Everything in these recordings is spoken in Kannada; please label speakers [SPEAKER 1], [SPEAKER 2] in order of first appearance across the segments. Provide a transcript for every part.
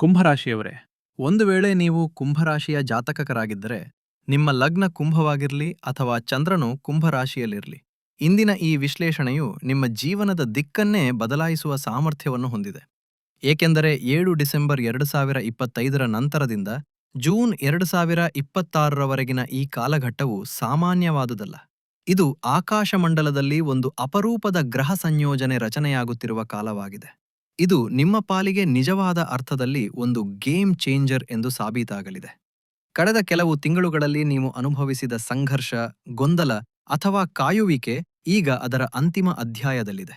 [SPEAKER 1] ಕುಂಭರಾಶಿಯವರೇ, ಒಂದು ವೇಳೆ ನೀವು ಕುಂಭರಾಶಿಯ ಜಾತಕಕರಾಗಿದ್ದರೆ, ನಿಮ್ಮ ಲಗ್ನ ಕುಂಭವಾಗಿರಲಿ ಅಥವಾ ಚಂದ್ರನು ಕುಂಭರಾಶಿಯಲ್ಲಿರಲಿ, ಇಂದಿನ ಈ ವಿಶ್ಲೇಷಣೆಯು ನಿಮ್ಮ ಜೀವನದ ದಿಕ್ಕನ್ನೇ ಬದಲಾಯಿಸುವ ಸಾಮರ್ಥ್ಯವನ್ನು ಹೊಂದಿದೆ. ಏಕೆಂದರೆ ಏಳು ಡಿಸೆಂಬರ್ ಎರಡು ಸಾವಿರ ಇಪ್ಪತ್ತೈದರ ನಂತರದಿಂದ ಜೂನ್ ಎರಡು ಸಾವಿರ ಇಪ್ಪತ್ತಾರರವರೆಗಿನ ಈ ಕಾಲಘಟ್ಟವು ಸಾಮಾನ್ಯವಾದುದಲ್ಲ. ಇದು ಆಕಾಶಮಂಡಲದಲ್ಲಿ ಒಂದು ಅಪರೂಪದ ಗ್ರಹ ಸಂಯೋಜನೆ ರಚನೆಯಾಗುತ್ತಿರುವ ಕಾಲವಾಗಿದೆ. ಇದು ನಿಮ್ಮ ಪಾಲಿಗೆ ನಿಜವಾದ ಅರ್ಥದಲ್ಲಿ ಒಂದು ಗೇಮ್ ಚೇಂಜರ್ ಎಂದು ಸಾಬೀತಾಗಲಿದೆ. ಕಳೆದ ಕೆಲವು ತಿಂಗಳುಗಳಲ್ಲಿ ನೀವು ಅನುಭವಿಸಿದ ಸಂಘರ್ಷ, ಗೊಂದಲ ಅಥವಾ ಕಾಯುವಿಕೆ ಈಗ ಅದರ ಅಂತಿಮ ಅಧ್ಯಾಯದಲ್ಲಿದೆ.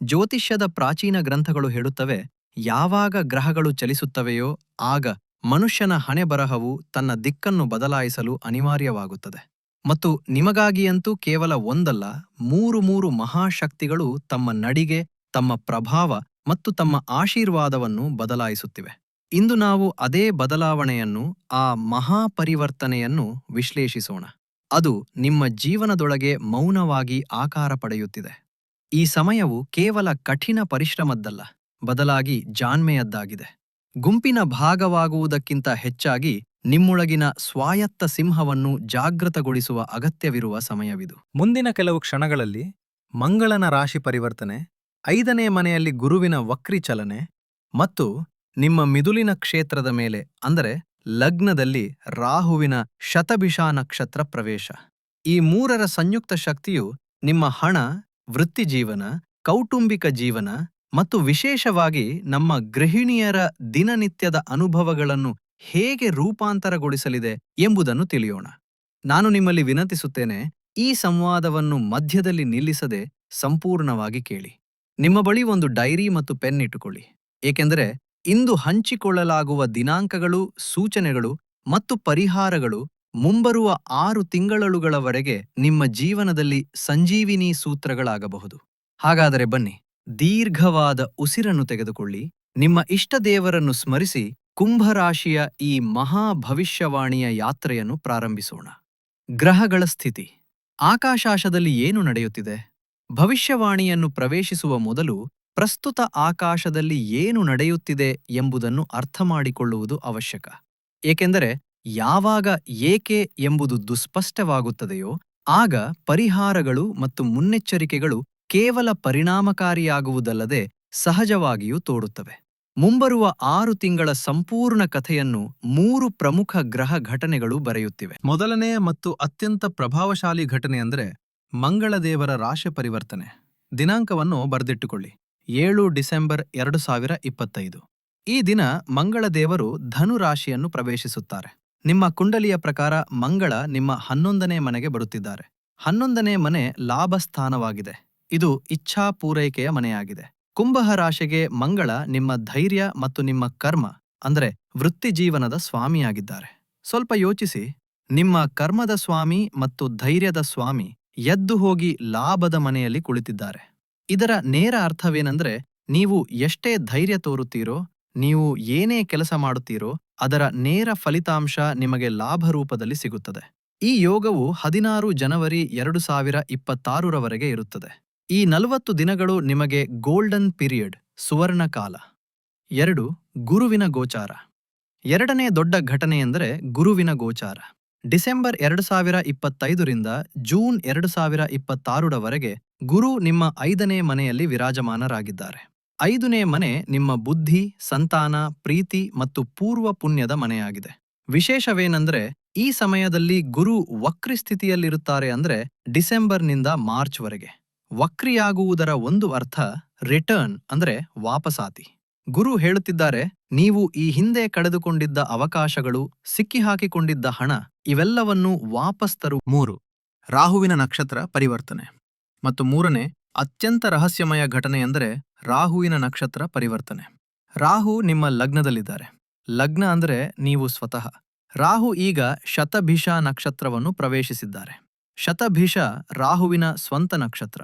[SPEAKER 1] ಜ್ಯೋತಿಷ್ಯದ ಪ್ರಾಚೀನ ಗ್ರಂಥಗಳು ಹೇಳುತ್ತವೆ, ಯಾವಾಗ ಗ್ರಹಗಳು ಚಲಿಸುತ್ತವೆಯೋ ಆಗ ಮನುಷ್ಯನ ಹಣೆಬರಹವು ತನ್ನ ದಿಕ್ಕನ್ನು ಬದಲಾಯಿಸಲು ಅನಿವಾರ್ಯವಾಗುತ್ತದೆ. ಮತ್ತು ನಿಮಗಾಗಿಯಂತೂ ಕೇವಲ ಒಂದಲ್ಲ, ಮೂರು ಮೂರು ಮಹಾಶಕ್ತಿಗಳು ತಮ್ಮ ನಡಿಗೆ, ತಮ್ಮ ಪ್ರಭಾವ ಮತ್ತು ತಮ್ಮ ಆಶೀರ್ವಾದವನ್ನು ಬದಲಾಯಿಸುತ್ತಿವೆ. ಇಂದು ನಾವು ಅದೇ ಬದಲಾವಣೆಯನ್ನು, ಆ ಮಹಾಪರಿವರ್ತನೆಯನ್ನು ವಿಶ್ಲೇಷಿಸೋಣ. ಅದು ನಿಮ್ಮ ಜೀವನದೊಳಗೆ ಮೌನವಾಗಿ ಆಕಾರ ಪಡೆಯುತ್ತಿದೆ. ಈ ಸಮಯವು ಕೇವಲ ಕಠಿಣ ಪರಿಶ್ರಮದ್ದಲ್ಲ, ಬದಲಾಗಿ ಜಾಣ್ಮೆಯದ್ದಾಗಿದೆ. ಗುಂಪಿನ ಭಾಗವಾಗುವುದಕ್ಕಿಂತ ಹೆಚ್ಚಾಗಿ ನಿಮ್ಮೊಳಗಿನ ಸ್ವಾಯತ್ತ ಸಿಂಹವನ್ನು ಜಾಗೃತಗೊಳಿಸುವ ಅಗತ್ಯವಿರುವ ಸಮಯವಿದು.
[SPEAKER 2] ಮುಂದಿನ ಕೆಲವು ಕ್ಷಣಗಳಲ್ಲಿ ಮಂಗಳನ ರಾಶಿ ಪರಿವರ್ತನೆ ಐದನೇ ಮನೆಯಲ್ಲಿ ಗುರುವಿನ ವಕ್ರಿ ಚಲನೆ ಮತ್ತು ನಿಮ್ಮ ಮಿದುಲಿನ ಕ್ಷೇತ್ರದ ಮೇಲೆ, ಅಂದರೆ ಲಗ್ನದಲ್ಲಿ ರಾಹುವಿನ ಶತಭಿಷಾ ನಕ್ಷತ್ರ ಪ್ರವೇಶ. ಈ ಮೂರರ ಸಂಯುಕ್ತ ಶಕ್ತಿಯು ನಿಮ್ಮ ಹಣ ವೃತ್ತಿಜೀವನ ಕೌಟುಂಬಿಕ ಜೀವನ ಮತ್ತು ವಿಶೇಷವಾಗಿ ನಮ್ಮ ಗೃಹಿಣಿಯರ ದಿನನಿತ್ಯದ ಅನುಭವಗಳನ್ನು ಹೇಗೆ ರೂಪಾಂತರಗೊಳಿಸಲಿದೆ ಎಂಬುದನ್ನು ತಿಳಿಯೋಣ. ನಾನು ನಿಮ್ಮಲ್ಲಿ ವಿನಂತಿಸುತ್ತೇನೆ, ಈ ಸಂವಾದವನ್ನು ಮಧ್ಯದಲ್ಲಿ ನಿಲ್ಲಿಸದೆ ಸಂಪೂರ್ಣವಾಗಿ ಕೇಳಿ. ನಿಮ್ಮ ಬಳಿ ಒಂದು ಡೈರಿ ಮತ್ತು ಪೆನ್ ಇಟ್ಟುಕೊಳ್ಳಿ. ಏಕೆಂದರೆ ಇಂದು ಹಂಚಿಕೊಳ್ಳಲಾಗುವ ದಿನಾಂಕಗಳು, ಸೂಚನೆಗಳು ಮತ್ತು ಪರಿಹಾರಗಳು ಮುಂಬರುವ ಆರು ತಿಂಗಳುಗಳವರೆಗೆ ನಿಮ್ಮ ಜೀವನದಲ್ಲಿ ಸಂಜೀವಿನಿ ಸೂತ್ರಗಳಾಗಬಹುದು. ಹಾಗಾದರೆ ಬನ್ನಿ, ದೀರ್ಘವಾದ ಉಸಿರನ್ನು ತೆಗೆದುಕೊಳ್ಳಿ. ನಿಮ್ಮ ಇಷ್ಟ ದೇವರನ್ನು ಸ್ಮರಿಸಿ ಕುಂಭರಾಶಿಯ ಈ ಮಹಾ ಭವಿಷ್ಯವಾಣಿಯ ಯಾತ್ರೆಯನ್ನು ಪ್ರಾರಂಭಿಸೋಣ. ಗ್ರಹಗಳ ಸ್ಥಿತಿ. ಆಕಾಶಾಶದಲ್ಲಿ ಏನು ನಡೆಯುತ್ತಿದೆ? ಭವಿಷ್ಯವಾಣಿಯನ್ನು ಪ್ರವೇಶಿಸುವ ಮೊದಲು ಪ್ರಸ್ತುತ ಆಕಾಶದಲ್ಲಿ ಏನು ನಡೆಯುತ್ತಿದೆ ಎಂಬುದನ್ನು ಅರ್ಥಮಾಡಿಕೊಳ್ಳುವುದು ಅವಶ್ಯಕ. ಏಕೆಂದರೆ ಯಾವಾಗ ಏಕೆ ಎಂಬುದು ದುಸ್ಪಷ್ಟವಾಗುತ್ತದೆಯೋ ಆಗ ಪರಿಹಾರಗಳು ಮತ್ತು ಮುನ್ನೆಚ್ಚರಿಕೆಗಳು ಕೇವಲ ಪರಿಣಾಮಕಾರಿಯಾಗುವುದಲ್ಲದೆ ಸಹಜವಾಗಿಯೂ ತೋಡುತ್ತವೆ ಮುಂಬರುವ ಆರು ತಿಂಗಳ ಸಂಪೂರ್ಣ ಕಥೆಯನ್ನು ಮೂರು ಪ್ರಮುಖ ಗ್ರಹ ಘಟನೆಗಳು ಬರೆಯುತ್ತಿವೆ.
[SPEAKER 1] ಮೊದಲನೆಯ ಮತ್ತು ಅತ್ಯಂತ ಪ್ರಭಾವಶಾಲಿ ಘಟನೆ ಅಂದರೆ ಮಂಗಳದೇವರ ರಾಶಿ ಪರಿವರ್ತನೆ. ದಿನಾಂಕವನ್ನು ಬರೆದಿಟ್ಟುಕೊಳ್ಳಿ. ಏಳು ಡಿಸೆಂಬರ್ ಎರಡು ಸಾವಿರ ಇಪ್ಪತ್ತೈದು ಈ ದಿನ ಮಂಗಳದೇವರು ಧನು ರಾಶಿಯನ್ನು ಪ್ರವೇಶಿಸುತ್ತಾರೆ. ನಿಮ್ಮ ಕುಂಡಲಿಯ ಪ್ರಕಾರ ಮಂಗಳ ನಿಮ್ಮ ಹನ್ನೊಂದನೇ ಮನೆಗೆ ಬರುತ್ತಿದ್ದಾರೆ. ಹನ್ನೊಂದನೇ ಮನೆ ಲಾಭಸ್ಥಾನವಾಗಿದೆ. ಇದು ಇಚ್ಛಾ ಪೂರೈಕೆಯ ಮನೆಯಾಗಿದೆ. ಕುಂಭಹ ರಾಶಿಗೆ ಮಂಗಳ ನಿಮ್ಮ ಧೈರ್ಯ ಮತ್ತು ನಿಮ್ಮ ಕರ್ಮ, ಅಂದರೆ ವೃತ್ತಿಜೀವನದ ಸ್ವಾಮಿಯಾಗಿದ್ದಾರೆ. ಸ್ವಲ್ಪ ಯೋಚಿಸಿ. ನಿಮ್ಮ ಕರ್ಮದ ಸ್ವಾಮಿ ಮತ್ತು ಧೈರ್ಯದ ಸ್ವಾಮಿ ಎದ್ದು ಹೋಗಿ ಲಾಭದ ಮನೆಯಲ್ಲಿ ಕುಳಿತಿದ್ದಾರೆ. ಇದರ ನೇರ ಅರ್ಥವೇನೆಂದ್ರೆ, ನೀವು ಎಷ್ಟೇ ಧೈರ್ಯ ತೋರುತ್ತೀರೋ, ನೀವು ಏನೇ ಕೆಲಸ ಮಾಡುತ್ತೀರೋ, ಅದರ ನೇರ ಫಲಿತಾಂಶ ನಿಮಗೆ ಲಾಭ ರೂಪದಲ್ಲಿ ಸಿಗುತ್ತದೆ. ಈ ಯೋಗವು ಹದಿನಾರು ಜನವರಿ ಎರಡು ಸಾವಿರ ಇಪ್ಪತ್ತಾರರವರೆಗೆ ಇರುತ್ತದೆ. ಈ ನಲವತ್ತು ದಿನಗಳು ನಿಮಗೆ ಗೋಲ್ಡನ್ ಪೀರಿಯಡ್ ಸುವರ್ಣ ಕಾಲ ಎರಡು, ಗುರುವಿನ ಗೋಚಾರ. ಎರಡನೇ ದೊಡ್ಡ ಘಟನೆಯೆಂದರೆ ಗುರುವಿನ ಗೋಚಾರ. ಡಿಸೆಂಬರ್ ಎರಡು ಸಾವಿರ ಇಪ್ಪತ್ತೈದರಿಂದ ಜೂನ್ ಎರಡು ಸಾವಿರ ಇಪ್ಪತ್ತಾರರವರೆಗೆ ಗುರು ನಿಮ್ಮ ಐದನೇ ಮನೆಯಲ್ಲಿ ವಿರಾಜಮಾನರಾಗಿದ್ದಾರೆ. ಐದನೇ ಮನೆ ನಿಮ್ಮ ಬುದ್ಧಿ, ಸಂತಾನ, ಪ್ರೀತಿ ಮತ್ತು ಪೂರ್ವ ಪುಣ್ಯದ ಮನೆಯಾಗಿದೆ. ವಿಶೇಷವೇನೆಂದ್ರೆ ಈ ಸಮಯದಲ್ಲಿ ಗುರು ವಕ್ರಿ ಸ್ಥಿತಿಯಲ್ಲಿರುತ್ತಾರೆ ಅಂದ್ರೆ ಡಿಸೆಂಬರ್ನಿಂದ ಮಾರ್ಚ್ವರೆಗೆ. ವಕ್ರಿಯಾಗುವುದರ ಒಂದು ಅರ್ಥ ರಿಟರ್ನ್ ಅಂದ್ರೆ ವಾಪಸಾತಿ. ಗುರು ಹೇಳುತ್ತಿದ್ದಾರೆ, ನೀವು ಈ ಹಿಂದೆ ಕಳೆದುಕೊಂಡಿದ್ದ ಅವಕಾಶಗಳು, ಸಿಕ್ಕಿಹಾಕಿಕೊಂಡಿದ್ದ ಹಣ ಇವೆಲ್ಲವನ್ನೂ ವಾಪಸ್ ತರು
[SPEAKER 2] ಮೂರು, ರಾಹುವಿನ ನಕ್ಷತ್ರ ಪರಿವರ್ತನೆ. ಮತ್ತು ಮೂರನೇ, ಅತ್ಯಂತ ರಹಸ್ಯಮಯ ಘಟನೆ ಎಂದರೆ ರಾಹುವಿನ ನಕ್ಷತ್ರ ಪರಿವರ್ತನೆ. ರಾಹು ನಿಮ್ಮ ಲಗ್ನದಲ್ಲಿದ್ದಾರೆ. ಲಗ್ನ ಅಂದರೆ ನೀವು ಸ್ವತಃ. ರಾಹು ಈಗ ಶತಭಿಷ ನಕ್ಷತ್ರವನ್ನು ಪ್ರವೇಶಿಸಿದ್ದಾರೆ. ಶತಭಿಷ ರಾಹುವಿನ ಸ್ವಂತ ನಕ್ಷತ್ರ.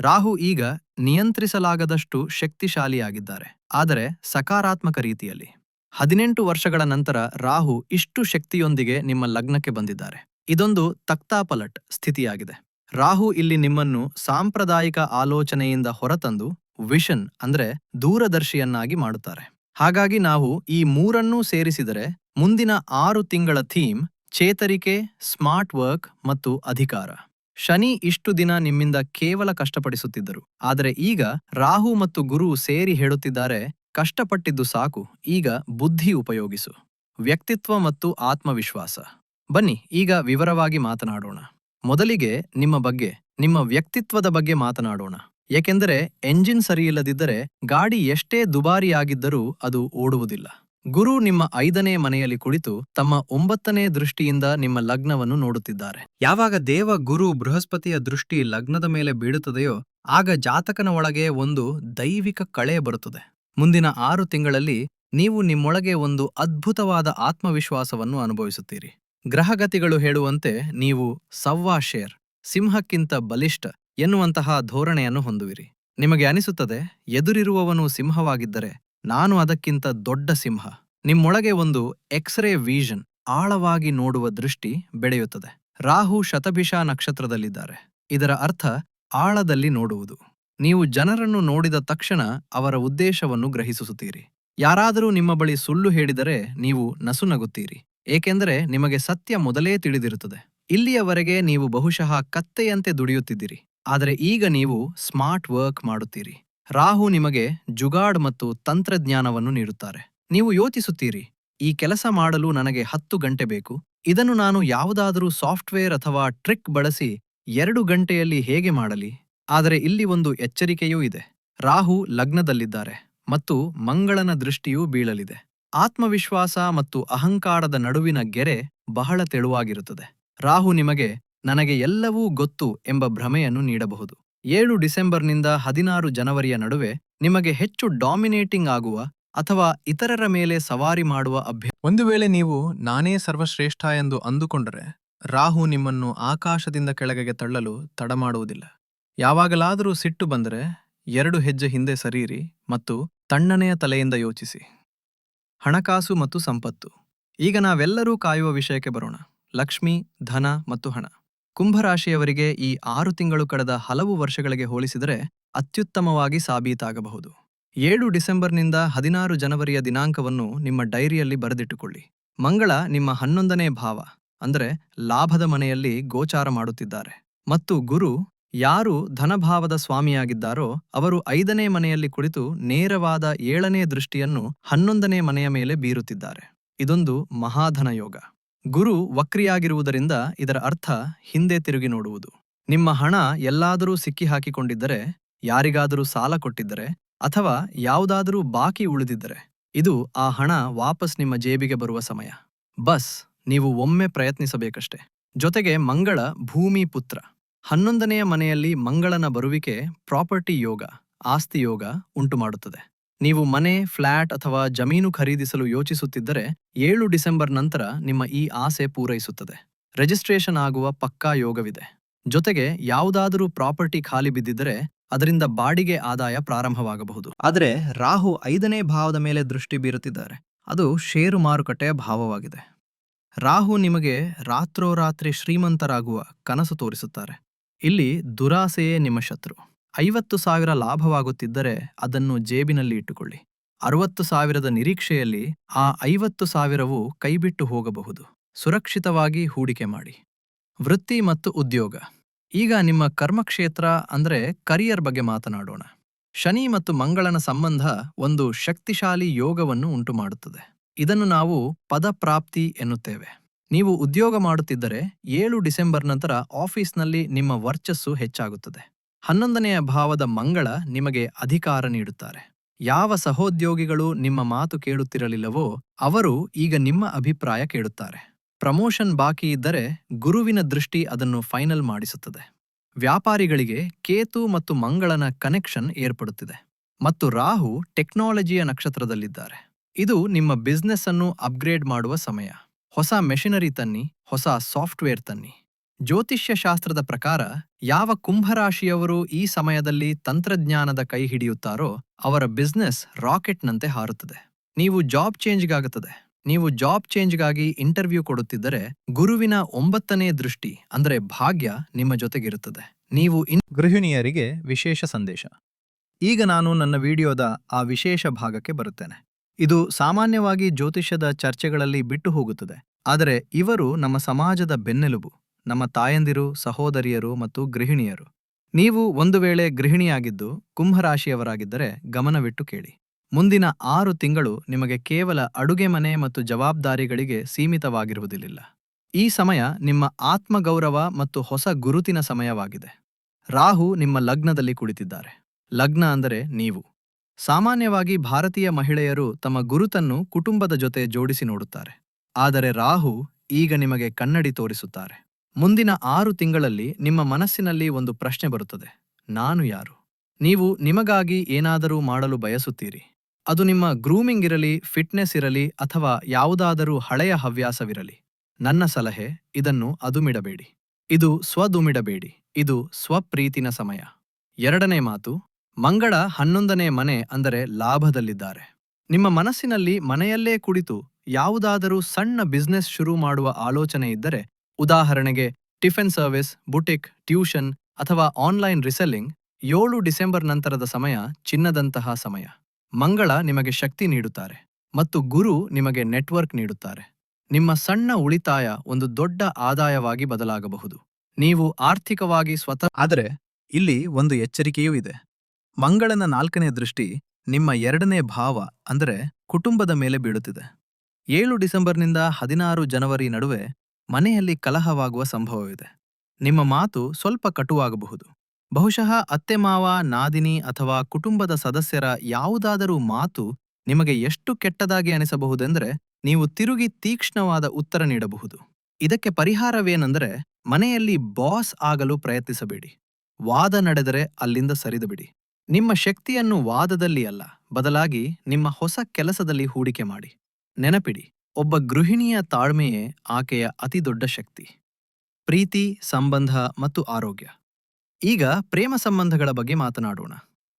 [SPEAKER 2] ರಾಹು ಈಗ ನಿಯಂತ್ರಿಸಲಾಗದಷ್ಟು ಶಕ್ತಿಶಾಲಿಯಾಗಿದ್ದಾರೆ. ಆದರೆ ಸಕಾರಾತ್ಮಕ ರೀತಿಯಲ್ಲಿ. ಹದಿನೆಂಟು ವರ್ಷಗಳ ನಂತರ ರಾಹು ಇಷ್ಟು ಶಕ್ತಿಯೊಂದಿಗೆ ನಿಮ್ಮ ಲಗ್ನಕ್ಕೆ ಬಂದಿದ್ದಾರೆ. ಇದೊಂದು ತಕ್ತಾಪಲಟ್ ಸ್ಥಿತಿಯಾಗಿದೆ. ರಾಹು ಇಲ್ಲಿ ನಿಮ್ಮನ್ನು ಸಾಂಪ್ರದಾಯಿಕ ಆಲೋಚನೆಯಿಂದ ಹೊರತಂದು ವಿಷನ್ ಅಂದ್ರೆ ದೂರದರ್ಶಿಯನ್ನಾಗಿ ಮಾಡುತ್ತಾರೆ.
[SPEAKER 1] ಹಾಗಾಗಿ ನಾವು ಈ ಮೂರನ್ನೂ ಸೇರಿಸಿದರೆ ಮುಂದಿನ ಆರು ತಿಂಗಳ ಥೀಮ್ ಚೇತರಿಕೆ, ಸ್ಮಾರ್ಟ್ ವರ್ಕ್ ಮತ್ತು ಅಧಿಕಾರ. ಶನಿ ಇಷ್ಟು ದಿನ ನಿಮ್ಮಿಂದ ಕೇವಲ ಕಷ್ಟಪಡಿಸುತ್ತಿದ್ದರು. ಆದರೆ ಈಗ ರಾಹು ಮತ್ತು ಗುರು ಸೇರಿ ಹೇಳುತ್ತಿದ್ದಾರೆ ಕಷ್ಟಪಟ್ಟಿದ್ದು ಸಾಕು, ಈಗ ಬುದ್ಧಿ ಉಪಯೋಗಿಸು, ವ್ಯಕ್ತಿತ್ವ ಮತ್ತು ಆತ್ಮವಿಶ್ವಾಸ. ಬನ್ನಿ, ಈಗ ವಿವರವಾಗಿ ಮಾತನಾಡೋಣ. ಮೊದಲಿಗೆ ನಿಮ್ಮ ಬಗ್ಗೆ, ನಿಮ್ಮ ವ್ಯಕ್ತಿತ್ವದ ಬಗ್ಗೆ ಮಾತನಾಡೋಣ. ಏಕೆಂದರೆ ಎಂಜಿನ್ ಸರಿಯಿಲ್ಲದಿದ್ದರೆ ಗಾಡಿ ಎಷ್ಟೇ ದುಬಾರಿಯಾಗಿದ್ದರೂ ಅದು ಓಡುವುದಿಲ್ಲ. ಗುರು ನಿಮ್ಮ ಐದನೇ ಮನೆಯಲ್ಲಿ ಕುಳಿತು ತಮ್ಮ ಒಂಬತ್ತನೇ ದೃಷ್ಟಿಯಿಂದ ನಿಮ್ಮ ಲಗ್ನವನ್ನು ನೋಡುತ್ತಿದ್ದಾರೆ. ಯಾವಾಗ ದೇವ ಗುರು ಬೃಹಸ್ಪತಿಯ ದೃಷ್ಟಿ ಲಗ್ನದ ಮೇಲೆ ಬೀಳುತ್ತದೆಯೋ, ಆಗ ಜಾತಕನ ಒಳಗೆ ಒಂದು ದೈವಿಕ ಕಳೆ ಬರುತ್ತದೆ. ಮುಂದಿನ ಆರು ತಿಂಗಳಲ್ಲಿ ನೀವು ನಿಮ್ಮೊಳಗೆ ಒಂದು ಅದ್ಭುತವಾದ ಆತ್ಮವಿಶ್ವಾಸವನ್ನು ಅನುಭವಿಸುತ್ತೀರಿ. ಗ್ರಹಗತಿಗಳು ಹೇಳುವಂತೆ ನೀವು ಸವ್ವಾ ಶೇರ್, ಸಿಂಹಕ್ಕಿಂತ ಬಲಿಷ್ಠ ಎನ್ನುವಂತಹ ಧೋರಣೆಯನ್ನು ಹೊಂದುವಿರಿ. ನಿಮಗೆ ಅನಿಸುತ್ತದೆ, ಎದುರಿರುವವನು ಸಿಂಹವಾಗಿದ್ದರೆ ನಾನು ಅದಕ್ಕಿಂತ ದೊಡ್ಡ ಸಿಂಹ. ನಿಮ್ಮೊಳಗೆ ಒಂದು ಎಕ್ಸ್ರೇ ವಿಷನ್ ಆಳವಾಗಿ ನೋಡುವ ದೃಷ್ಟಿ ಬೆಳೆಯುತ್ತದೆ. ರಾಹು ಶತಭಿಷಾ ನಕ್ಷತ್ರದಲ್ಲಿದ್ದಾರೆ. ಇದರ ಅರ್ಥ ಆಳದಲ್ಲಿ ನೋಡುವುದು. ನೀವು ಜನರನ್ನು ನೋಡಿದ ತಕ್ಷಣ ಅವರ ಉದ್ದೇಶವನ್ನು ಗ್ರಹಿಸುತ್ತೀರಿ. ಯಾರಾದರೂ ನಿಮ್ಮ ಬಳಿ ಸುಳ್ಳು ಹೇಳಿದರೆ ನೀವು ನಸುನಗುತ್ತೀರಿ. ಏಕೆಂದರೆ ನಿಮಗೆ ಸತ್ಯ ಮೊದಲೇ ತಿಳಿದಿರುತ್ತದೆ. ಇಲ್ಲಿಯವರೆಗೆ ನೀವು ಬಹುಶಃ ಕತ್ತೆಯಂತೆ ದುಡಿಯುತ್ತಿದ್ದೀರಿ. ಆದರೆ ಈಗ ನೀವು ಸ್ಮಾರ್ಟ್ ವರ್ಕ್ ಮಾಡುತ್ತೀರಿ. ರಾಹು ನಿಮಗೆ ಜುಗಾಡ್ ಮತ್ತು ತಂತ್ರಜ್ಞಾನವನ್ನು ನೀಡುತ್ತಾರೆ. ನೀವು ಯೋಚಿಸುತ್ತೀರಿ, ಈ ಕೆಲಸ ಮಾಡಲು ನನಗೆ ಹತ್ತು ಗಂಟೆ ಬೇಕು. ಇದನ್ನು ನಾನು ಯಾವುದಾದರೂ ಸಾಫ್ಟ್ವೇರ್ ಅಥವಾ ಟ್ರಿಕ್ ಬಳಸಿ ಎರಡು ಗಂಟೆಯಲ್ಲಿ ಹೇಗೆ ಮಾಡಲಿ? ಆದರೆ ಇಲ್ಲಿ ಒಂದು ಎಚ್ಚರಿಕೆಯೂ ಇದೆ. ರಾಹು ಲಗ್ನದಲ್ಲಿದ್ದಾರೆ ಮತ್ತು ಮಂಗಳನ ದೃಷ್ಟಿಯೂ ಬೀಳಲಿದೆ. ಆತ್ಮವಿಶ್ವಾಸ ಮತ್ತು ಅಹಂಕಾರದ ನಡುವಿನ ಗೆರೆ ಬಹಳ ತೆಳುವಾಗಿರುತ್ತದೆ. ರಾಹು ನಿಮಗೆ, ನನಗೆ ಎಲ್ಲವೂ ಗೊತ್ತು ಎಂಬ ಭ್ರಮೆಯನ್ನು ನೀಡಬಹುದು. ಏಳು ಡಿಸೆಂಬರ್ನಿಂದ ಹದಿನಾರು ಜನವರಿಯ ನಡುವೆ ನಿಮಗೆ ಹೆಚ್ಚು ಡಾಮಿನೇಟಿಂಗ್ ಆಗುವ ಅಥವಾ ಇತರರ ಮೇಲೆ ಸವಾರಿ ಮಾಡುವ ಅಭ್ಯ ಒಂದು ವೇಳೆ ನೀವು ನಾನೇ ಸರ್ವಶ್ರೇಷ್ಠ ಎಂದು ಅಂದುಕೊಂಡರೆ, ರಾಹು ನಿಮ್ಮನ್ನು ಆಕಾಶದಿಂದ ಕೆಳಗೆ ತಳ್ಳಲು ತಡಮಾಡುವುದಿಲ್ಲ ಯಾವಾಗಲಾದರೂ ಸಿಟ್ಟು ಬಂದರೆ ಎರಡು ಹೆಜ್ಜೆ ಹಿಂದೆ ಸರಿಯಿರಿ ಮತ್ತು ತಣ್ಣನೆಯ ತಲೆಯಿಂದ ಯೋಚಿಸಿ. ಹಣಕಾಸು ಮತ್ತು ಸಂಪತ್ತು. ಈಗ ನಾವೆಲ್ಲರೂ ಕಾಯುವ ವಿಷಯಕ್ಕೆ ಬರೋಣ. ಲಕ್ಷ್ಮಿ, ಧನ ಮತ್ತು ಹಣ. ಕುಂಭರಾಶಿಯವರಿಗೆ ಈ ಆರು ತಿಂಗಳು ಕಳೆದ ಹಲವು ವರ್ಷಗಳಿಗೆ ಹೋಲಿಸಿದರೆ ಅತ್ಯುತ್ತಮವಾಗಿ ಸಾಬೀತಾಗಬಹುದು. ಏಳು ಡಿಸೆಂಬರ್ನಿಂದ ಹದಿನಾರು ಜನವರಿಯ ದಿನಾಂಕವನ್ನು ನಿಮ್ಮ ಡೈರಿಯಲ್ಲಿ ಬರೆದಿಟ್ಟುಕೊಳ್ಳಿ. ಮಂಗಳ ನಿಮ್ಮ ಹನ್ನೊಂದನೇ ಭಾವ, ಅಂದರೆ ಲಾಭದ ಮನೆಯಲ್ಲಿ ಗೋಚಾರ ಮಾಡುತ್ತಿದ್ದಾರೆ. ಮತ್ತು ಗುರು ಯಾರು ಧನಭಾವದ ಸ್ವಾಮಿಯಾಗಿದ್ದಾರೋ ಅವರು ಐದನೇ ಮನೆಯಲ್ಲಿ ಕುಳಿತು ನೇರವಾದ ಏಳನೇ ದೃಷ್ಟಿಯನ್ನು ಹನ್ನೊಂದನೇ ಮನೆಯ ಮೇಲೆ ಬೀರುತ್ತಿದ್ದಾರೆ. ಇದೊಂದು ಮಹಾಧನಯೋಗ. ಗುರು ವಕ್ರಿಯಾಗಿರುವುದರಿಂದ ಇದರ ಅರ್ಥ ಹಿಂದೆ ತಿರುಗಿ ನೋಡುವುದು. ನಿಮ್ಮ ಹಣ ಎಲ್ಲಾದರೂ ಸಿಕ್ಕಿಹಾಕಿಕೊಂಡಿದ್ದರೆ, ಯಾರಿಗಾದರೂ ಸಾಲ ಕೊಟ್ಟಿದ್ದರೆ, ಅಥವಾ ಯಾವುದಾದರೂ ಬಾಕಿ ಉಳಿದಿದ್ದರೆ, ಇದು ಆ ಹಣ ವಾಪಸ್ ನಿಮ್ಮ ಜೇಬಿಗೆ ಬರುವ ಸಮಯ. ಬಸ್, ನೀವು ಒಮ್ಮೆ ಪ್ರಯತ್ನಿಸಬೇಕಷ್ಟೆ. ಜೊತೆಗೆ ಮಂಗಳ ಭೂಮಿ ಪುತ್ರ. ಹನ್ನೊಂದನೆಯ ಮನೆಯಲ್ಲಿ ಮಂಗಳನ ಬರುವಿಕೆ ಪ್ರಾಪರ್ಟಿ ಯೋಗ, ಆಸ್ತಿ ಯೋಗ ಉಂಟುಮಾಡುತ್ತದೆ. ನೀವು ಮನೆ ಫ್ಲ್ಯಾಟ್ ಅಥವಾ ಜಮೀನು ಖರೀದಿಸಲು ಯೋಚಿಸುತ್ತಿದ್ದರೆ ಏಳು ಡಿಸೆಂಬರ್ ನಂತರ ನಿಮ್ಮ ಈ ಆಸೆ ಪೂರೈಸುತ್ತದೆ. ರಿಜಿಸ್ಟ್ರೇಷನ್ ಆಗುವ ಪಕ್ಕಾ ಯೋಗವಿದೆ. ಜೊತೆಗೆ ಯಾವುದಾದರೂ ಪ್ರಾಪರ್ಟಿ ಖಾಲಿ ಬಿದ್ದಿದ್ದರೆ ಅದರಿಂದ ಬಾಡಿಗೆ ಆದಾಯ ಪ್ರಾರಂಭವಾಗಬಹುದು. ಆದರೆ ರಾಹು ಐದನೇ ಭಾವದ ಮೇಲೆ ದೃಷ್ಟಿ ಬೀರುತ್ತಿದ್ದಾರೆ. ಅದು ಷೇರು ಮಾರುಕಟ್ಟೆಯ ಭಾವವಾಗಿದೆ. ರಾಹು ನಿಮಗೆ ರಾತ್ರೋರಾತ್ರಿ ಶ್ರೀಮಂತರಾಗುವ ಕನಸು ತೋರಿಸುತ್ತಾರೆ. ಇಲ್ಲಿ ದುರಾಸೆಯೇ ನಿಮ್ಮ ಶತ್ರು. ಐವತ್ತು ಸಾವಿರ ಲಾಭವಾಗುತ್ತಿದ್ದರೆ ಅದನ್ನು ಜೇಬಿನಲ್ಲಿ ಇಟ್ಟುಕೊಳ್ಳಿ. ಅರವತ್ತು ಸಾವಿರದ ನಿರೀಕ್ಷೆಯಲ್ಲಿ ಆ ಐವತ್ತು ಸಾವಿರವು ಕೈಬಿಟ್ಟು ಹೋಗಬಹುದು. ಸುರಕ್ಷಿತವಾಗಿ ಹೂಡಿಕೆ ಮಾಡಿ. ವೃತ್ತಿ ಮತ್ತು ಉದ್ಯೋಗ. ಈಗ ನಿಮ್ಮ ಕರ್ಮಕ್ಷೇತ್ರ ಅಂದ್ರೆ ಕರಿಯರ್ ಬಗ್ಗೆ ಮಾತನಾಡೋಣ. ಶನಿ ಮತ್ತು ಮಂಗಳನ ಸಂಬಂಧ ಒಂದು ಶಕ್ತಿಶಾಲಿ ಯೋಗವನ್ನು ಉಂಟುಮಾಡುತ್ತದೆ. ಇದನ್ನು ನಾವು ಪದಪ್ರಾಪ್ತಿ ಎನ್ನುತ್ತೇವೆ. ನೀವು ಉದ್ಯೋಗ ಮಾಡುತ್ತಿದ್ದರೆ ಏಳು ಡಿಸೆಂಬರ್ ನಂತರ ಆಫೀಸ್ನಲ್ಲಿ ನಿಮ್ಮ ವರ್ಚಸ್ಸು ಹೆಚ್ಚಾಗುತ್ತದೆ. ಹನ್ನೊಂದನೆಯ ಭಾವದ ಮಂಗಳ ನಿಮಗೆ ಅಧಿಕಾರ ನೀಡುತ್ತಾರೆ. ಯಾವ ಸಹೋದ್ಯೋಗಿಗಳು ನಿಮ್ಮ ಮಾತು ಕೇಳುತ್ತಿರಲಿಲ್ಲವೋ ಅವರು ಈಗ ನಿಮ್ಮ ಅಭಿಪ್ರಾಯ ಕೇಳುತ್ತಾರೆ. ಪ್ರಮೋಷನ್ ಬಾಕಿ ಇದ್ದರೆ ಗುರುವಿನ ದೃಷ್ಟಿ ಅದನ್ನು ಫೈನಲ್ ಮಾಡಿಸುತ್ತದೆ. ವ್ಯಾಪಾರಿಗಳಿಗೆ ಕೇತು ಮತ್ತು ಮಂಗಳನ ಕನೆಕ್ಷನ್ ಏರ್ಪಡುತ್ತಿದೆ. ಮತ್ತು ರಾಹು ಟೆಕ್ನಾಲಜಿಯ ನಕ್ಷತ್ರದಲ್ಲಿದ್ದಾರೆ. ಇದು ನಿಮ್ಮ ಬಿಸ್ನೆಸ್ ಅನ್ನು ಅಪ್ಗ್ರೇಡ್ ಮಾಡುವ ಸಮಯ. ಹೊಸ ಮೆಷಿನರಿ ತನ್ನಿ, ಹೊಸ ಸಾಫ್ಟ್ವೇರ್ ತನ್ನಿ. ಜ್ಯೋತಿಷ್ಯ ಶಾಸ್ತ್ರದ ಪ್ರಕಾರ, ಯಾವ ಕುಂಭರಾಶಿಯವರು ಈ ಸಮಯದಲ್ಲಿ ತಂತ್ರಜ್ಞಾನದ ಕೈ ಹಿಡಿಯುತ್ತಾರೋ, ಅವರ ಬಿಸ್ನೆಸ್ ರಾಕೆಟ್ನಂತೆ ಹಾರುತ್ತದೆ. ನೀವು ಜಾಬ್ ಚೇಂಜ್ಗಾಗುತ್ತದೆ. ನೀವು ಜಾಬ್ ಚೇಂಜ್ಗಾಗಿ ಇಂಟರ್ವ್ಯೂ ಕೊಡುತ್ತಿದ್ದರೆ, ಗುರುವಿನ ಒಂಬತ್ತನೇ ದೃಷ್ಟಿ, ಅಂದರೆ ಭಾಗ್ಯ, ನಿಮ್ಮ ಜೊತೆಗಿರುತ್ತದೆ. ನೀವು ಇನ್ ಗೃಹಿಣಿಯರಿಗೆ ವಿಶೇಷ ಸಂದೇಶ. ಈಗ ನಾನು ನನ್ನ ವಿಡಿಯೋದ ಆ ವಿಶೇಷ ಭಾಗಕ್ಕೆ ಬರುತ್ತೇನೆ.
[SPEAKER 2] ಇದು ಸಾಮಾನ್ಯವಾಗಿ ಜ್ಯೋತಿಷ್ಯದ ಚರ್ಚೆಗಳಲ್ಲಿ ಬಿಟ್ಟು ಹೋಗುತ್ತದೆ. ಆದರೆ ಇವರು ನಮ್ಮ ಸಮಾಜದ ಬೆನ್ನೆಲುಬು, ನಮ್ಮ ತಾಯಂದಿರು, ಸಹೋದರಿಯರು ಮತ್ತು ಗೃಹಿಣಿಯರು. ನೀವು ಒಂದು ವೇಳೆ ಗೃಹಿಣಿಯಾಗಿದ್ದು ಕುಂಭರಾಶಿಯವರಾಗಿದ್ದರೆ ಗಮನವಿಟ್ಟು ಕೇಳಿ. ಮುಂದಿನ ಆರು ತಿಂಗಳು ನಿಮಗೆ ಕೇವಲ ಅಡುಗೆ ಮನೆ ಮತ್ತು ಜವಾಬ್ದಾರಿಗಳಿಗೆ ಸೀಮಿತವಾಗಿರುವುದಿಲ್ಲ. ಈ ಸಮಯ ನಿಮ್ಮ ಆತ್ಮಗೌರವ ಮತ್ತು ಹೊಸ ಗುರುತಿನ ಸಮಯವಾಗಿದೆ. ರಾಹು ನಿಮ್ಮ ಲಗ್ನದಲ್ಲಿ ಕುಳಿತಿದ್ದಾರೆ. ಲಗ್ನ ಅಂದರೆ ನೀವು. ಸಾಮಾನ್ಯವಾಗಿ ಭಾರತೀಯ ಮಹಿಳೆಯರು ತಮ್ಮ ಗುರುತನ್ನು ಕುಟುಂಬದ ಜೊತೆ ಜೋಡಿಸಿ ನೋಡುತ್ತಾರೆ. ಆದರೆ ರಾಹು ಈಗ ನಿಮಗೆ ಕನ್ನಡಿ ತೋರಿಸುತ್ತಾರೆ. ಮುಂದಿನ ಆರು ತಿಂಗಳಲ್ಲಿ ನಿಮ್ಮ ಮನಸ್ಸಿನಲ್ಲಿ ಒಂದು ಪ್ರಶ್ನೆ ಬರುತ್ತದೆ. ನಾನು ಯಾರು? ನೀವು ನಿಮಗಾಗಿ ಏನಾದರೂ ಮಾಡಲು ಬಯಸುತ್ತೀರಿ? ಅದು ನಿಮ್ಮ ಗ್ರೂಮಿಂಗ್ ಇರಲಿ, ಫಿಟ್ನೆಸ್ ಇರಲಿ ಅಥವಾ ಯಾವುದಾದರೂ ಹಳೆಯ ಹವ್ಯಾಸವಿರಲಿ. ನನ್ನ ಸಲಹೆ, ಇದನ್ನು ಅದುಮಿಡಬೇಡಿ. ಇದು ಸ್ವದುಮಿಡಬೇಡಿ. ಇದು ಸ್ವಪ್ರೀತಿನ ಸಮಯ. ಎರಡನೇ ಮಾತು ಮಂಗಳ ಹನ್ನೊಂದನೇ ಮನೆ ಅಂದರೆ ಲಾಭದಲ್ಲಿದ್ದಾರೆ. ನಿಮ್ಮ ಮನಸ್ಸಿನಲ್ಲಿ ಮನೆಯಲ್ಲೇ ಕುಳಿತು ಯಾವುದಾದರೂ ಸಣ್ಣ ಬಿಸ್ನೆಸ್ ಶುರು ಮಾಡುವ ಆಲೋಚನೆ ಇದ್ದರೆ, ಉದಾಹರಣೆಗೆ ಟಿಫಿನ್ ಸರ್ವಿಸ್, ಬುಟಿಕ್, ಟ್ಯೂಷನ್ ಅಥವಾ ಆನ್ಲೈನ್ ರಿಸೆಲ್ಲಿಂಗ್, ಏಳು ಡಿಸೆಂಬರ್ ನಂತರದ ಸಮಯ ಚಿನ್ನದಂತಹ ಸಮಯ. ಮಂಗಳ ನಿಮಗೆ ಶಕ್ತಿ ನೀಡುತ್ತಾರೆ ಮತ್ತು ಗುರು ನಿಮಗೆ ನೆಟ್ವರ್ಕ್ ನೀಡುತ್ತಾರೆ. ನಿಮ್ಮ ಸಣ್ಣ ಉಳಿತಾಯ ಒಂದು ದೊಡ್ಡ ಆದಾಯವಾಗಿ ಬದಲಾಗಬಹುದು. ನೀವು ಆರ್ಥಿಕವಾಗಿ ಸ್ವತಃ ಆದರೆ ಇಲ್ಲಿ ಒಂದು ಎಚ್ಚರಿಕೆಯೂ ಇದೆ. ಮಂಗಳನ ನಾಲ್ಕನೇ ದೃಷ್ಟಿ ನಿಮ್ಮ ಎರಡನೇ ಭಾವ ಅಂದರೆ ಕುಟುಂಬದ ಮೇಲೆ ಬೀಳುತ್ತಿದೆ. ಏಳು ಡಿಸೆಂಬರ್ನಿಂದ ಹದಿನಾರು ಜನವರಿ ನಡುವೆ ಮನೆಯಲ್ಲಿ ಕಲಹವಾಗುವ ಸಂಭವವಿದೆ. ನಿಮ್ಮ ಮಾತು ಸ್ವಲ್ಪ ಕಟುವಾಗಬಹುದು. ಬಹುಶಃ ಅತ್ತೆ ಮಾವ, ನಾದಿನಿ ಅಥವಾ ಕುಟುಂಬದ ಸದಸ್ಯರ ಯಾವುದಾದರೂ ಮಾತು ನಿಮಗೆ ಎಷ್ಟು ಕೆಟ್ಟದಾಗಿ ಅನಿಸಬಹುದೆಂದರೆ ನೀವು ತಿರುಗಿ ತೀಕ್ಷ್ಣವಾದ ಉತ್ತರ ನೀಡಬಹುದು. ಇದಕ್ಕೆ ಪರಿಹಾರವೇನೆಂದರೆ ಮನೆಯಲ್ಲಿ ಬಾಸ್ ಆಗಲು ಪ್ರಯತ್ನಿಸಬೇಡಿ. ವಾದ ನಡೆದರೆ ಅಲ್ಲಿಂದ ಸರಿದುಬಿಡಿ. ನಿಮ್ಮ ಶಕ್ತಿಯನ್ನು ವಾದದಲ್ಲಿ ಅಲ್ಲ, ಬದಲಾಗಿ ನಿಮ್ಮ ಹೊಸ ಕೆಲಸದಲ್ಲಿ ಹೂಡಿಕೆ ಮಾಡಿ. ನೆನಪಿಡಿ, ಒಬ್ಬ ಗೃಹಿಣಿಯ ತಾಳ್ಮೆಯೇ ಆಕೆಯ ಅತಿದೊಡ್ಡ ಶಕ್ತಿ. ಪ್ರೀತಿ, ಸಂಬಂಧ ಮತ್ತು ಆರೋಗ್ಯ. ಈಗ ಪ್ರೇಮ ಸಂಬಂಧಗಳ ಬಗ್ಗೆ ಮಾತನಾಡೋಣ.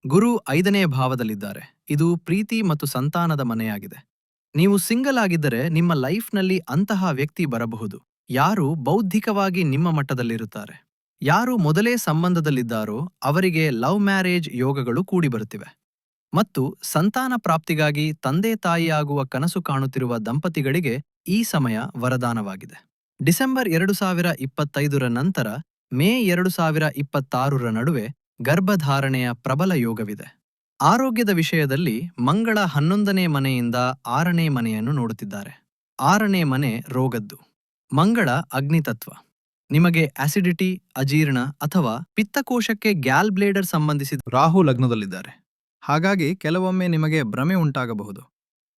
[SPEAKER 2] ಗುರು ಐದನೇ ಭಾವದಲ್ಲಿದ್ದಾರೆ. ಇದು ಪ್ರೀತಿ ಮತ್ತು ಸಂತಾನದ ಮನೆಯಾಗಿದೆ. ನೀವು ಸಿಂಗಲ್ ಆಗಿದ್ದರೆ ನಿಮ್ಮ ಲೈಫ್ನಲ್ಲಿ ಅಂತಹ ವ್ಯಕ್ತಿ ಬರಬಹುದು. ಯಾರು ಬೌದ್ಧಿಕವಾಗಿ ನಿಮ್ಮ ಮಟ್ಟದಲ್ಲಿರುತ್ತಾರೆ. ಯಾರು ಮೊದಲೇ ಸಂಬಂಧದಲ್ಲಿದ್ದಾರೋ ಅವರಿಗೆ ಲವ್ ಮ್ಯಾರೇಜ್ ಯೋಗಗಳು ಕೂಡಿಬರುತ್ತಿವೆ ಮತ್ತು ಸಂತಾನ ಪ್ರಾಪ್ತಿಗಾಗಿ ತಂದೆ ತಾಯಿಯಾಗುವ ಕನಸು ಕಾಣುತ್ತಿರುವ ದಂಪತಿಗಳಿಗೆ ಈ ಸಮಯ ವರದಾನವಾಗಿದೆ. ಡಿಸೆಂಬರ್ ಎರಡು ಸಾವಿರ ಇಪ್ಪತ್ತೈದರ ನಂತರ ಮೇ ಎರಡು ಸಾವಿರ ಇಪ್ಪತ್ತಾರರ ನಡುವೆ ಗರ್ಭಧಾರಣೆಯ ಪ್ರಬಲ ಯೋಗವಿದೆ. ಆರೋಗ್ಯದ ವಿಷಯದಲ್ಲಿ ಮಂಗಳ ಹನ್ನೊಂದನೇ ಮನೆಯಿಂದ ಆರನೇ ಮನೆಯನ್ನು ನೋಡುತ್ತಿದ್ದಾರೆ. ಆರನೇ ಮನೆ ರೋಗದ್ದು. ಮಂಗಳ ಅಗ್ನಿತತ್ವ. ನಿಮಗೆ ಆಸಿಡಿಟಿ ಅಜೀರ್ಣ ಅಥವಾ ಪಿತ್ತಕೋಶಕ್ಕೆ ಗ್ಯಾಲ್ ಬ್ಲೇಡರ್ ಸಂಬಂಧಿಸಿದ ರಾಹು ಲಗ್ನದಲ್ಲಿದ್ದಾರೆ. ಹಾಗಾಗಿ ಕೆಲವೊಮ್ಮೆ ನಿಮಗೆ ಭ್ರಮೆ ಉಂಟಾಗಬಹುದು.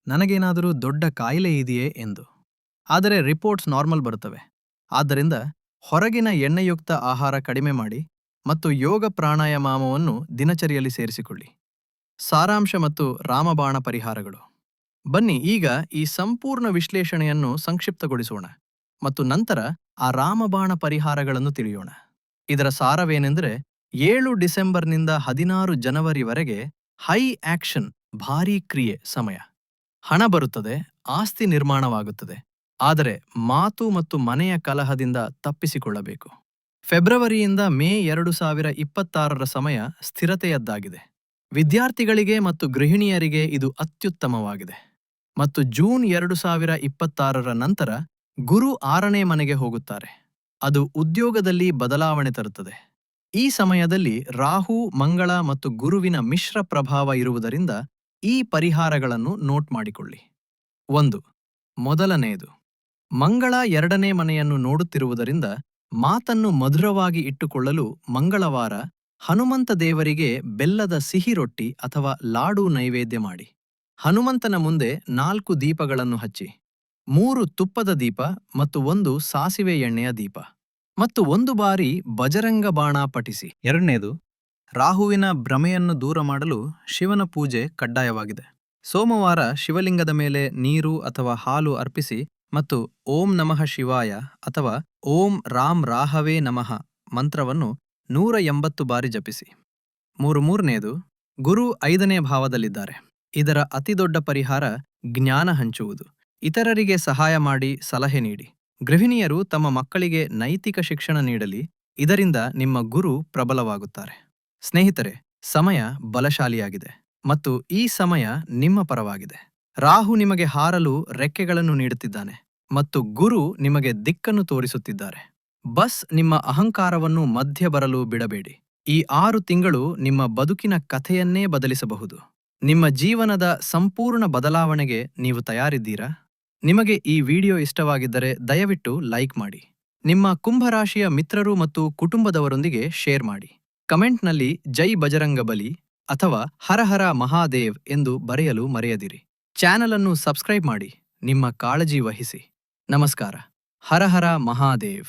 [SPEAKER 2] ನನಗೇನಾದರೂ ದೊಡ್ಡ ಕಾಯಿಲೆ ಇದೆಯೇ ಎಂದು. ಆದರೆ ರಿಪೋರ್ಟ್ಸ್ ನಾರ್ಮಲ್ ಬರುತ್ತವೆ. ಆದ್ದರಿಂದ ಹೊರಗಿನ ಎಣ್ಣೆಯುಕ್ತ ಆಹಾರ ಕಡಿಮೆ ಮಾಡಿ ಮತ್ತು ಯೋಗ ಪ್ರಾಣಾಯಾಮವನ್ನು ದಿನಚರಿಯಲ್ಲಿ ಸೇರಿಸಿಕೊಳ್ಳಿ. ಸಾರಾಂಶ ಮತ್ತು ರಾಮಬಾಣ ಪರಿಹಾರಗಳು. ಬನ್ನಿ ಈಗ ಈ ಸಂಪೂರ್ಣ ವಿಶ್ಲೇಷಣೆಯನ್ನು ಸಂಕ್ಷಿಪ್ತಗೊಳಿಸೋಣ. ಮತ್ತು ನಂತರ ಆ ರಾಮಬಾಣ ಪರಿಹಾರಗಳನ್ನು ತಿಳಿಯೋಣ. ಇದರ ಸಾರವೇನೆಂದರೆ, ಏಳು ಡಿಸೆಂಬರ್ನಿಂದ ಹದಿನಾರು ಜನವರಿವರೆಗೆ ಹೈ ಆಕ್ಷನ್, ಭಾರೀ ಕ್ರಿಯೆ ಸಮಯ. ಹಣ ಬರುತ್ತದೆ, ಆಸ್ತಿ ನಿರ್ಮಾಣವಾಗುತ್ತದೆ. ಆದರೆ ಮಾತು ಮತ್ತು ಮನೆಯ ಕಲಹದಿಂದ ತಪ್ಪಿಸಿಕೊಳ್ಳಬೇಕು. ಫೆಬ್ರವರಿಯಿಂದ ಮೇ ಎರಡು ಸಾವಿರ ಇಪ್ಪತ್ತಾರರ ಸಮಯ ಸ್ಥಿರತೆಯದ್ದಾಗಿದೆ. ವಿದ್ಯಾರ್ಥಿಗಳಿಗೆ ಮತ್ತು ಗೃಹಿಣಿಯರಿಗೆ ಇದು ಅತ್ಯುತ್ತಮವಾಗಿದೆ. ಮತ್ತು ಜೂನ್ ಎರಡು ಸಾವಿರ ಇಪ್ಪತ್ತಾರರ ನಂತರ ಗುರು ಆರನೇ ಮನೆಗೆ ಹೋಗುತ್ತಾರೆ. ಅದು ಉದ್ಯೋಗದಲ್ಲಿ ಬದಲಾವಣೆ ತರುತ್ತದೆ. ಈ ಸಮಯದಲ್ಲಿ ರಾಹು, ಮಂಗಳ ಮತ್ತು ಗುರುವಿನ ಮಿಶ್ರ ಪ್ರಭಾವ ಇರುವುದರಿಂದ ಈ ಪರಿಹಾರಗಳನ್ನು ನೋಟ್ ಮಾಡಿಕೊಳ್ಳಿ. ಒಂದು, ಮೊದಲನೆಯದು, ಮಂಗಳ ಎರಡನೇ ಮನೆಯನ್ನು ನೋಡುತ್ತಿರುವುದರಿಂದ ಮಾತನ್ನು ಮಧುರವಾಗಿ ಇಟ್ಟುಕೊಳ್ಳಲು ಮಂಗಳವಾರ ಹನುಮಂತ ದೇವರಿಗೆ ಬೆಲ್ಲದ ಸಿಹಿ ರೊಟ್ಟಿ ಅಥವಾ ಲಾಡು ನೈವೇದ್ಯ ಮಾಡಿ. ಹನುಮಂತನ ಮುಂದೆ ನಾಲ್ಕು ದೀಪಗಳನ್ನು ಹಚ್ಚಿ. ಮೂರು ತುಪ್ಪದ ದೀಪ ಮತ್ತು ಒಂದು ಸಾಸಿವೆ ಎಣ್ಣೆಯ ದೀಪ. ಮತ್ತು ಒಂದು ಬಾರಿ ಬಜರಂಗ ಬಾಣ ಪಠಿಸಿ. ಎರಡನೇದು, ರಾಹುವಿನ ಭ್ರಮೆಯನ್ನು ದೂರ ಮಾಡಲು ಶಿವನ ಪೂಜೆ ಕಡ್ಡಾಯವಾಗಿದೆ. ಸೋಮವಾರ ಶಿವಲಿಂಗದ ಮೇಲೆ ನೀರು ಅಥವಾ ಹಾಲು ಅರ್ಪಿಸಿ ಮತ್ತು ಓಂ ನಮಃ ಶಿವಾಯ ಅಥವಾ ಓಂ ರಾಮ್ ರಾಹವೇ ನಮಃ ಮಂತ್ರವನ್ನು ನೂರ ಎಂಬತ್ತು ಬಾರಿ ಜಪಿಸಿ. ಮೂರು ಮೂರನೆಯದು ಗುರು ಐದನೇ ಭಾವದಲ್ಲಿದ್ದಾರೆ. ಇದರ ಅತಿದೊಡ್ಡ ಪರಿಹಾರ ಜ್ಞಾನ ಹಂಚುವುದು. ಇತರರಿಗೆ ಸಹಾಯ ಮಾಡಿ ಸಲಹೆ ನೀಡಿ. ಗೃಹಿಣಿಯರು ತಮ್ಮ ಮಕ್ಕಳಿಗೆ ನೈತಿಕ ಶಿಕ್ಷಣ ನೀಡಲಿ, ಇದರಿಂದ ನಿಮ್ಮ ಗುರು ಪ್ರಬಲವಾಗುತ್ತಾರೆ. ಸ್ನೇಹಿತರೆ, ಸಮಯ ಬಲಶಾಲಿಯಾಗಿದೆ ಮತ್ತು ಈ ಸಮಯ ನಿಮ್ಮ ಪರವಾಗಿದೆ.
[SPEAKER 1] ರಾಹು ನಿಮಗೆ ಹಾರಲು ರೆಕ್ಕೆಗಳನ್ನು ನೀಡುತ್ತಿದ್ದಾನೆ ಮತ್ತು ಗುರು ನಿಮಗೆ ದಿಕ್ಕನ್ನು ತೋರಿಸುತ್ತಿದ್ದಾರೆ. ಬಸ್ ನಿಮ್ಮ ಅಹಂಕಾರವನ್ನು ಮಧ್ಯ ಬರಲು ಬಿಡಬೇಡಿ. ಈ ಆರು ತಿಂಗಳು ನಿಮ್ಮ ಬದುಕಿನ ಕಥೆಯನ್ನೇ ಬದಲಿಸಬಹುದು. ನಿಮ್ಮ ಜೀವನದ ಸಂಪೂರ್ಣ ಬದಲಾವಣೆಗೆ ನೀವು ತಯಾರಿದ್ದೀರಾ? ನಿಮಗೆ ಈ ವಿಡಿಯೋ ಇಷ್ಟವಾಗಿದ್ದರೆ ದಯವಿಟ್ಟು ಲೈಕ್ ಮಾಡಿ. ನಿಮ್ಮ ಕುಂಭರಾಶಿಯ ಮಿತ್ರರು ಮತ್ತು ಕುಟುಂಬದವರೊಂದಿಗೆ ಶೇರ್ ಮಾಡಿ. ಕಮೆಂಟ್ನಲ್ಲಿ ಜೈ ಬಜರಂಗಬಲಿ ಅಥವಾ ಹರಹರ ಮಹಾದೇವ್ ಎಂದು ಬರೆಯಲು ಮರೆಯದಿರಿ. ಚಾನಲ್ ಅನ್ನು ಸಬ್ಸ್ಕ್ರೈಬ್ ಮಾಡಿ. ನಿಮ್ಮ ಕಾಳಜಿ ವಹಿಸಿ. ನಮಸ್ಕಾರ. ಹರಹರ ಮಹಾದೇವ್.